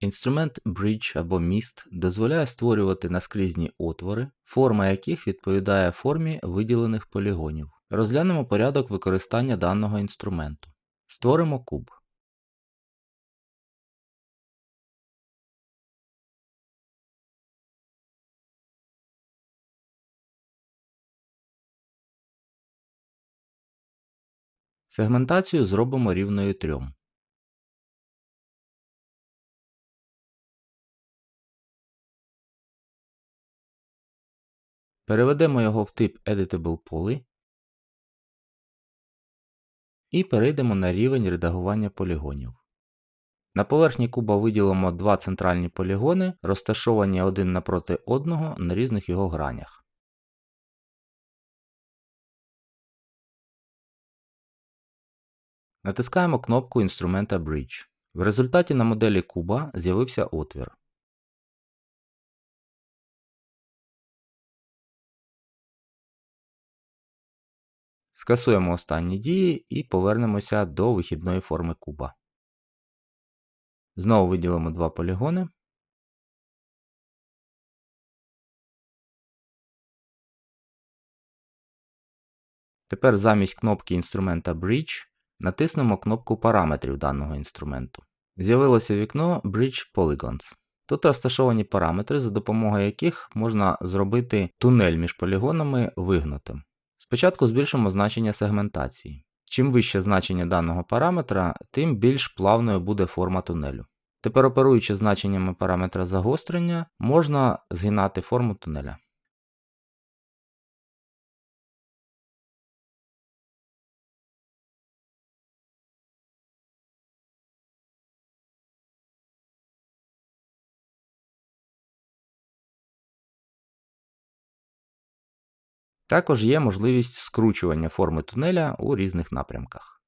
Інструмент Bridge або міст дозволяє створювати наскрізні отвори, форма яких відповідає формі виділених полігонів. Розглянемо порядок використання даного інструменту. Створимо куб. Сегментацію зробимо рівною 3. Переведемо його в тип Editable Poly і перейдемо на рівень редагування полігонів. На поверхні куба виділимо два центральні полігони, розташовані один напроти одного на різних його гранях. Натискаємо кнопку інструмента Bridge. В результаті на моделі куба з'явився отвір. Скасуємо останні дії і повернемося до вихідної форми куба. Знову виділимо два полігони. Тепер замість кнопки інструмента Bridge натиснемо кнопку параметрів даного інструменту. З'явилося вікно Bridge Polygons. Тут розташовані параметри, за допомогою яких можна зробити тунель між полігонами вигнутим. Спочатку збільшимо значення сегментації. Чим вище значення даного параметра, тим більш плавною буде форма тунелю. Тепер оперуючи значеннями параметра загострення, можна згинати форму тунеля. Також є можливість скручування форми тунеля у різних напрямках.